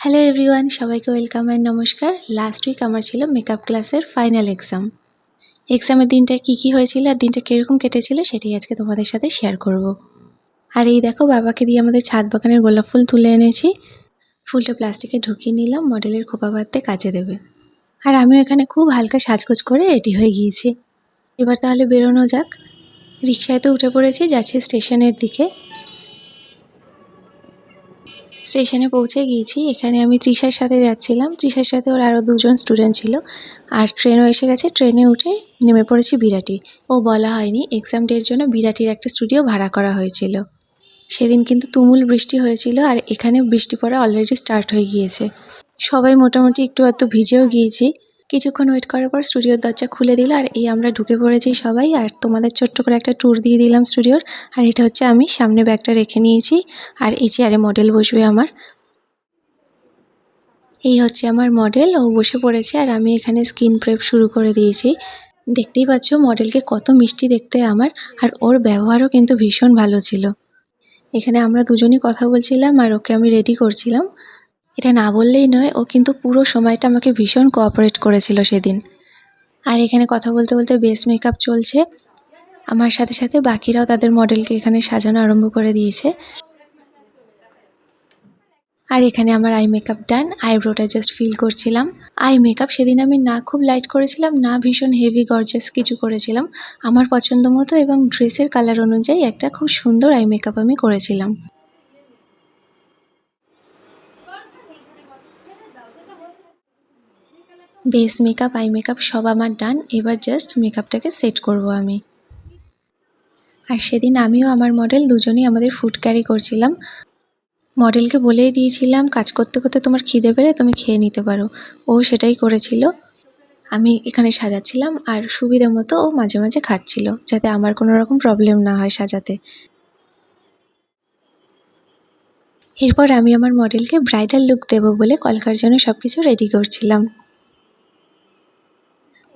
Hello everyone সবাইকে welcome and নমস্কার। Last week আমার ছিল মেকআপ ক্লাসের ফাইনাল এক্সাম এক্সামের দিনটা কি কি হয়েছিল আর দিনটা কীরকম কেটেছিল সেটাই আজকে তোমাদের সাথে শেয়ার করব। আর এই দেখো, বাবাকে দিয়ে আমাদের ছাদ বাগানের গোলাপ ফুল তুলে এনেছি। ফুলটা প্লাস্টিকে ঢুকিয়ে নিলাম মডেলের খোপা বাঁধতে কাজে দেবে। আর আমিও এখানে খুব হালকা সাজগোজ করে রেডি হয়ে গিয়েছি। এবার তাহলে বেরোনো যাক। রিক্সায় তো উঠে পড়েছি, যাচ্ছি স্টেশনের দিকে। স্টেশনে পৌঁছে গিয়েছি। এখানে আমি তৃষার সাথে যাচ্ছিলাম। তৃষার সাথে ওর আরও দুজন স্টুডেন্ট ছিল। আর ট্রেনও এসে গেছে। ট্রেনে উঠে নেমে পড়েছি বিরাটি। ও বলা হয়নি এক্সাম ডের জন্য বিরাটির একটা স্টুডিও ভাড়া করা হয়েছিল। সেদিন কিন্তু তুমুল বৃষ্টি হয়েছিল আর এখানে বৃষ্টি পড়া অলরেডি স্টার্ট হয়ে গিয়েছে। সবাই মোটামুটি একটু আধটু ভিজেও গিয়েছি। কিছুক্ষণ ওয়েট করার পর স্টুডিওর দরজা খুলে দিল আর এই আমরা ঢুকে পড়েছি সবাই আর তোমাদের ছোট্ট করে একটা ট্যুর দিয়ে দিলাম স্টুডিওর আর এটা হচ্ছে আমি, সামনে ব্যাগটা রেখে নিয়েছি আর এই চেয়ারে মডেল বসবে আমার। এই হচ্ছে আমার মডেল ও বসে পড়েছে আর আমি এখানে স্কিন প্রেপ শুরু করে দিয়েছি। দেখতেই পাচ্ছ মডেলকে কত মিষ্টি দেখতে আমার আর ওর ব্যবহারও কিন্তু ভীষণ ভালো ছিল। এখানে আমরা দুজনই কথা বলছিলাম আর ওকে আমি রেডি করছিলাম। এটা না বললেই নয়, ও কিন্তু পুরো সময়টা আমাকে ভীষণ কোঅপারেট করেছিল সেদিন। আর এখানে কথা বলতে বলতে বেস মেকআপ চলছে। আমার সাথে সাথে বাকিরাও তাদের মডেলকে এখানে সাজানো আরম্ভ করে দিয়েছে। আর এখানে আমার আই মেকআপ ডান আইব্রোটা জাস্ট ফিল করছিলাম। আই মেকআপ সেদিন আমি না খুব লাইট করেছিলাম, না ভীষণ হেভি গর্জাস কিছু করেছিলাম। আমার পছন্দ মতো এবং ড্রেসের কালার অনুযায়ী একটা খুব সুন্দর আই মেকআপ আমি করেছিলাম। বেস মেকআপ আই মেকআপ সব আমার ডান এবার জাস্ট মেকআপটাকে সেট করব আমি। আর সেদিন আমিও আমার মডেল দুজনেই আমাদের ফুড ক্যারি করছিলাম। মডেলকে বলেই দিয়েছিলাম, কাজ করতে করতে তোমার খিদে পেলে তুমি খেয়ে নিতে পারো। ও সেটাই করেছিল। আমি এখানে সাজাচ্ছিলাম আর সুবিধা মতো ও মাঝে মাঝে খাচ্ছিল, যাতে আমার কোনো রকম প্রবলেম না হয় সাজাতে। এরপর আমি আমার মডেলকে ব্রাইডাল লুক দেবো বলে কলকার জন্য সব কিছু রেডি করছিলাম।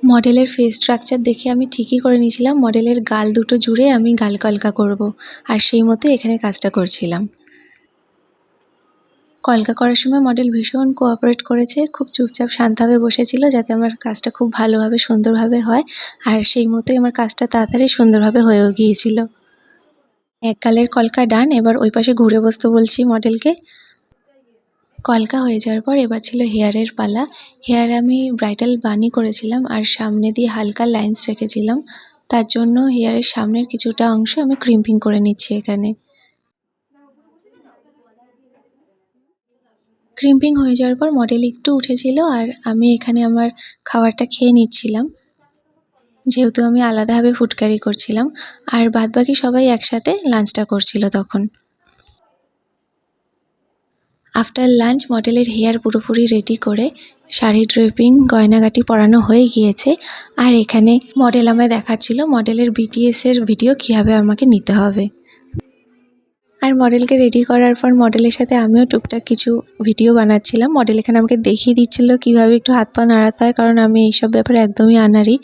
মডেলের ফেস স্ট্রাকচার দেখে আমি ঠিকই করে নিয়েছিলাম। মডেলের গাল দুটো জুড়ে আমি গাল কলকা করব। আর সেই মতো এখানে কাজটা করছিলাম। কলকা করার সময় মডেল ভীষণ কোঅপারেট করেছে, খুব চুপচাপ শান্তভাবে বসেছিল যাতে আমার কাজটা খুব ভালোভাবে, সুন্দরভাবে হয়। আর সেই মতোই আমার কাজটা তাড়াতাড়ি সুন্দরভাবে হয়েও গিয়েছিল। এক গালের কলকা ডান, এবার ওই পাশে ঘুরে বসতে বলছি মডেলকে। কলকা হয়ে যাওয়ার পর এবার ছিল হেয়ারের পালা। হেয়ারে আমি ব্রাইডাল বানি করেছিলাম আর সামনে দিয়ে হালকা লাইন্স রেখেছিলাম। তার জন্য হেয়ারের সামনের কিছুটা অংশ আমি ক্রিম্পিং করে নিচ্ছি এখানে। ক্রিম্পিং হয়ে যাওয়ার পর মডেল একটু উঠেছিল আর আমি এখানে আমার খাবারটা খেয়ে নিচ্ছিলাম। যেহেতু আমি আলাদাভাবে ফুটকারি করছিলাম। আর বাদবাকি সবাই একসাথে লাঞ্চটা করছিল তখন। আফটার লাঞ্চ মডেলের হেয়ার পুরোপুরি রেডি করে শাড়ি ড্রেপিং গয়নাগাটি পরানো হয়ে গিয়েছে। আর এখানে মডেল আমায় দেখাচ্ছিল মডেলের বিটিএসের ভিডিও কীভাবে আমাকে নিতে হবে। আর মডেলকে রেডি করার পর মডেলের সাথে আমিও টুকটাক কিছু ভিডিও বানাচ্ছিলাম। মডেল এখানে আমাকে দেখিয়ে দিচ্ছিল কীভাবে একটু হাত পা নাড়াতে হয়, কারণ আমি এইসব ব্যাপারে একদমই আনারি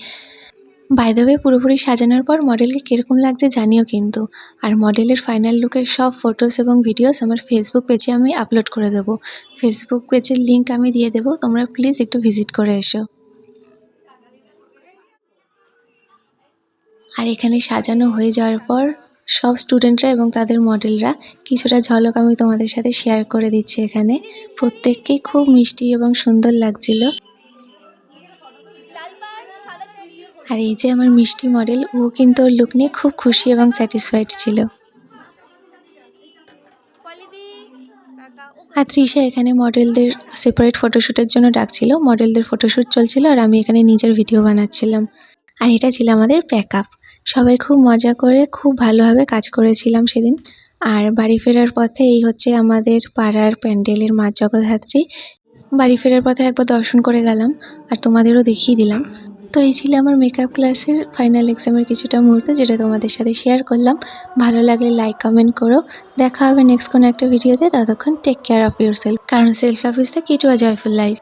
বাই পুরোপুরি সাজানোর পর মডেলকে কীরকম লাগছে জানিও কিন্তু। আর মডেলের ফাইনাল লুকের সব ফটোস এবং ভিডিওস আমার ফেসবুক পেজে আমি আপলোড করে দেবো। ফেসবুক পেজের লিঙ্ক আমি দিয়ে দেবো। তোমরা প্লিজ একটু ভিজিট করে এসো। আর এখানে সাজানো হয়ে যাওয়ার পর সব স্টুডেন্টরা এবং তাদের মডেলরা কিছুটা ঝলক আমি তোমাদের সাথে শেয়ার করে দিচ্ছি এখানে। প্রত্যেককেই খুব মিষ্টি এবং সুন্দর লাগছিল। আর এই যে আমার মিষ্টি মডেল, ও কিন্তু ওর লুক নিয়ে খুব খুশি এবং স্যাটিসফাইড ছিল। আর তৃষা এখানে মডেলদের সেপারেট ফটোশ্যুটের জন্য ডাকছিল। মডেলদের ফটোশ্যুট চলছিল আর আমি এখানে নিজের ভিডিও বানাচ্ছিলাম। আর এটা ছিল আমাদের প্যাক আপ সবাই খুব মজা করে, খুব ভালোভাবে কাজ করেছিলাম সেদিন। আর বাড়ি ফেরার পথে এই হচ্ছে আমাদের পাড়ার প্যান্ডেলের মা জগদ্ধাত্রী বাড়ি ফেরার পথে একবার দর্শন করে গেলাম আর তোমাদেরও দেখিয়ে দিলাম। তো এই ছিল আমার মেকআপ ক্লাসের ফাইনাল এক্সামের কিছুটা মুহূর্ত, যেটা তোমাদের সাথে শেয়ার করলাম। ভালো লাগলে লাইক কমেন্ট করো। দেখা হবে নেক্সট কোনো একটা ভিডিওতে ততক্ষণ take care of your self কারণ self love is the key to a joyful life